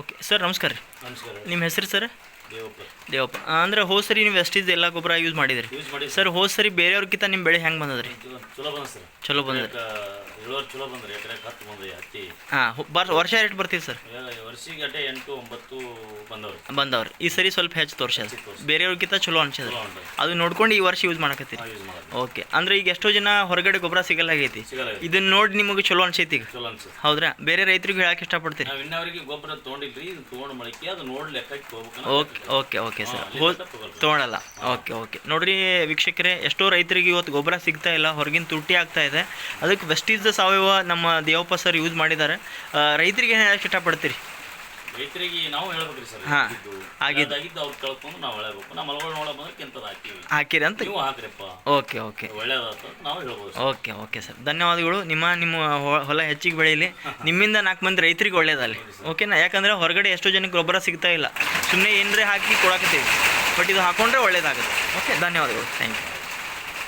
Okay. Sir ನಮಸ್ಕಾರ ರೀ. ನಮಸ್ಕಾರ ನಿಮ್ಮ ಹೆಸರು ಸರ್? ದೇವಪ್ಪ ದೇವಪ್ಪ. ಅಂದ್ರೆ ಹೋದ್ ಸರಿ ನೀವು ಎಷ್ಟಿದ್ದು ಎಲ್ಲ ಗೊಬ್ಬರ ಯೂಸ್ ಮಾಡಿದ್ರಿ? ಯೂಸ್ ಮಾಡಿ ಸರ್. ಹೋದ್ ಸರಿ ಬೇರೆಯವ್ರಿಗಿಂತ ನಿಮ್ಮ ಬೆಳೆ ಹೆಂಗೆ ಬಂದದ್ರಿ? ಚಲೋ ಬಂದ ಸರ್. ಚಲೋ ಬಂದದ್ರಿ ಚಲೋ ಬಂದ್ರಿ ಎಕರೆ ಹತ್ತು ಬಂದ್ರಿ ಹತ್ತಿ. ಹಾಂ ವರ್ಷ ರೇಟ್ ಬರ್ತೀವಿ ಸರ್. ಎಂಟು ಒಂಬತ್ತು ಬಂದವ್ರಿ. ಬಂದವ್ರಿ. ಈ ಸರಿ ಸ್ವಲ್ಪ ಹೆಚ್ಚು ತೋರ್ಸದ. ಬೇರೆಯವ್ರಿಗಿಂತ ಚಲೋ ಅನ್ಸದ್ರಿ ಅದು ನೋಡ್ಕೊಂಡು ಈ ವರ್ಷ ಯೂಸ್ ಮಾಡಕತ್ತೀರಿ. ಓಕೆ. ಅಂದ್ರೆ ಈಗ ಎಷ್ಟೋ ಜನ ಹೊರಗಡೆ ಗೊಬ್ಬರ ಸಿಗಲಾಗೈತಿ. ಸಿಗಲ್ಲ ಇದು. ಇದನ್ನ ನೋಡಿ ನಿಮಗೆ ಚಲೋ ಅನ್ಸೈತಿ ಈಗ. ಹೌದ್ರಾ? ಬೇರೆ ರೈತರಿಗೆ ಹೇಳಕ್ ಇಷ್ಟಪಡ್ತೀರಿ. ಪಡ್ತೀರಿ ಇನ್ನವರಿಗೆ ಗೊಬ್ಬರ ತೊಗೊಂಡಿದ್ರಿ ಇದು ತೊಗೊಂಡು ಮಳಿಕೆ ಅದು ನೋಡಿ ಲೆಕ್ಕಕ್ಕೆ ಹೋಗ್ಬೇಕು ಓಕೆ ಓಕೆ ಓಕೆ ಸರ್. ಅಲ್ಲಿ ಹೋ ತನಕ ತಗೊಳ್ರಿ. ತೊಗೊಳಲ್ಲ. Okay okay. ನೋಡ್ರಿ ವೀಕ್ಷಕರೇ ಎಷ್ಟೋ ರೈತರಿಗೆ ಇವತ್ತು ಗೊಬ್ಬರ ಸಿಗ್ತಾ ಇಲ್ಲ ಹೊರಗಿನ ತುಟ್ಟಿ ಆಗ್ತಾ ಇದೆ. ಅದಕ್ಕೆ ವೆಸ್ಟೀಸ್ ಸಾವಯವ ನಮ್ಮ ದೇವಪ್ಪ ಸರ್ ಯೂಸ್ ಮಾಡಿದ್ದಾರೆ. ರೈತರಿಗೆ ಏನು ಹೇಳಕ್ಕೆ ಇಷ್ಟಪಡ್ತೀರಿ? ರೈತರಿಗೆ ನಾವು ಹೇಳ್ಬೇಕ್ರಿ ಸರ್. ಹಾ. ಇದ್ದಿದ್ದು. ಆಗಿದ್ದು. ಅದಾಗಿದ್ದು ಅವ್ರು ಕಳ್ಕೊಂಡು ನಾವು ಹೇಳಬೇಕು. ನಮ್ಮ ಮಲಗಳು ನೋಡ ಬಂದ್ರೆ ಕೆಂತದ ಹಾಕಿವಿ. ಹಾಕಿರಿ ಅಂತ ನೀವು ಹಾಕ್ರಿಪ್ಪ. Okay okay. ಒಳ್ಳೇದಾತ ನಾವು ಹೇಳ್ಬೋದು ಸರ್. Okay okay sir. ಧನ್ಯವಾದಗಳು. ನಿಮ್ಮ ನಿಮ್ಮ ಹೊ- ಹೊಲ ಹೆಚ್ಚಿಗೆ ಬೆಳೀಲಿ ನಿಮ್ಮಿಂದ ನಾಲ್ಕು ಮಂದಿ ರೈತರಿಗೆ ಒಳ್ಳೇದಲ್ಲಿ ಓಕೆನಾ? ಯಾಕಂದ್ರೆ ಹೊರಗಡೆ ಎಷ್ಟೋ ಜನಕ್ಕೆ ಗೊಬ್ಬರ ಸಿಗ್ತಾ ಇಲ್ಲ. ಸುಮ್ಮನೆ ಏನರೇ ಹಾಕಿ ಕೊಡಕತ್ತೀವಿ. ಬಟ್ ಇದು ಹಾಕೊಂಡ್ರೆ ಒಳ್ಳೇದಾಗುತ್ತೆ. ಓಕೆ. ಧನ್ಯವಾದಗಳು. Thank you.